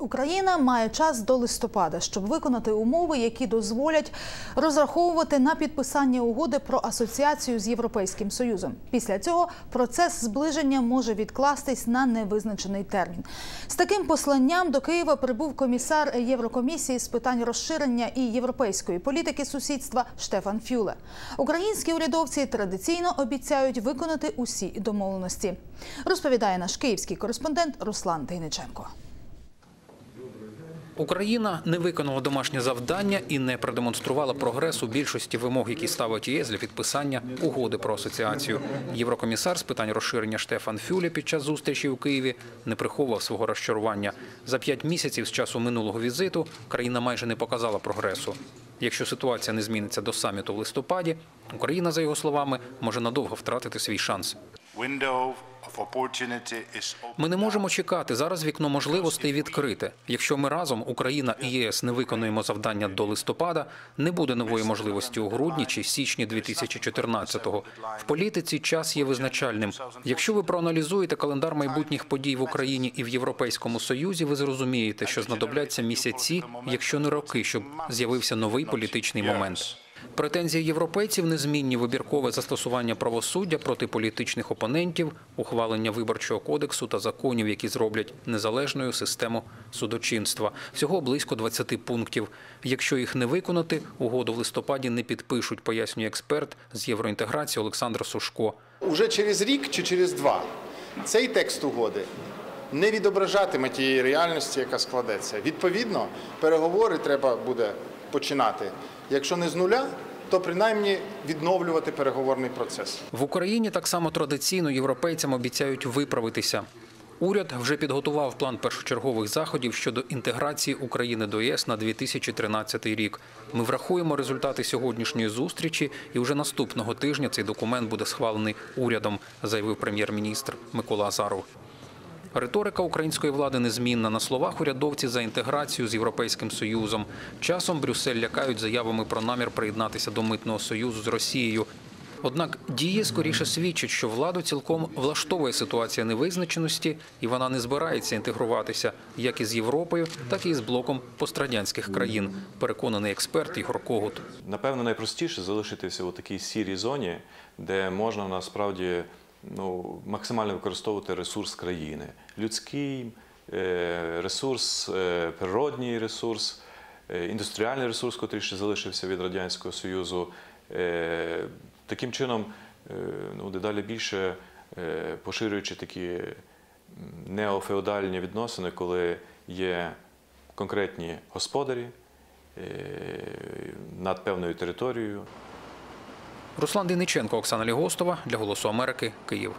Україна має час до листопада, щоб виконати умови, які дозволять розраховувати на підписання угоди про асоціацію з Європейським Союзом. Після цього процес зближення може відкластись на невизначений термін. З таким посланням до Києва прибув комісар Єврокомісії з питань розширення і європейської політики сусідства Штефан Фюле. Українські урядовці традиційно обіцяють виконати усі домовленості. Розповідає наш київський кореспондент Руслан Дейниченко. Україна не виконала домашнє завдання і не продемонструвала прогрес у більшості вимог, які ставить ЄС для підписання угоди про асоціацію. Єврокомісар з питань розширення Штефан Фюле під час зустрічі у Києві не приховував свого розчарування. За п'ять місяців з часу минулого візиту країна майже не показала прогресу. Якщо ситуація не зміниться до саміту в листопаді, Україна, за його словами, може надовго втратити свій шанс. Ми не можемо чекати. Зараз вікно можливостей відкрите. Якщо ми разом, Україна і ЄС, не виконуємо завдання до листопада, не буде нової можливості у грудні чи січні 2014-го. В політиці час є визначальним. Якщо ви проаналізуєте календар майбутніх подій в Україні і в Європейському Союзі, ви зрозумієте, що знадобляться місяці, якщо не роки, щоб з'явився новий політичний момент. Претензії європейців незмінні вибіркове застосування правосуддя проти політичних опонентів, ухвалення виборчого кодексу та законів, які зроблять незалежною систему судочинства. Всього близько 20 пунктів. Якщо їх не виконати, угоду в листопаді не підпишуть, пояснює експерт з євроінтеграції Олександр Сушко. Уже через рік чи через два цей текст угоди не відображатиме тієї реальності, яка складеться. Відповідно, переговори треба буде починати. Якщо не з нуля, то принаймні відновлювати переговорний процес. В Україні так само традиційно європейцям обіцяють виправитися. Уряд вже підготував план першочергових заходів щодо інтеграції України до ЄС на 2013 рік. Ми врахуємо результати сьогоднішньої зустрічі, і вже наступного тижня цей документ буде схвалений урядом, заявив прем'єр-міністр Микола Азаров. Риторика української влади незмінна. На словах урядовці за інтеграцію з Європейським Союзом. Часом Брюссель лякають заявами про намір приєднатися до митного союзу з Росією. Однак дії скоріше свідчать, що владу цілком влаштовує ситуація невизначеності, і вона не збирається інтегруватися як із Європою, так і з блоком пострадянських країн. Переконаний експерт Ігор Когут. Напевно, найпростіше залишитися у такій сірій зоні, де можна насправді ну, максимально використовувати ресурс країни. Людський е, ресурс, е, природній ресурс, е, індустріальний ресурс, який ще залишився від Радянського Союзу. Таким чином, ну, дедалі більше поширюючи такі неофеодальні відносини, коли є конкретні господарі над певною територією. Руслан Дениченко, Оксана Лігостова для Голосу Америки, Київ.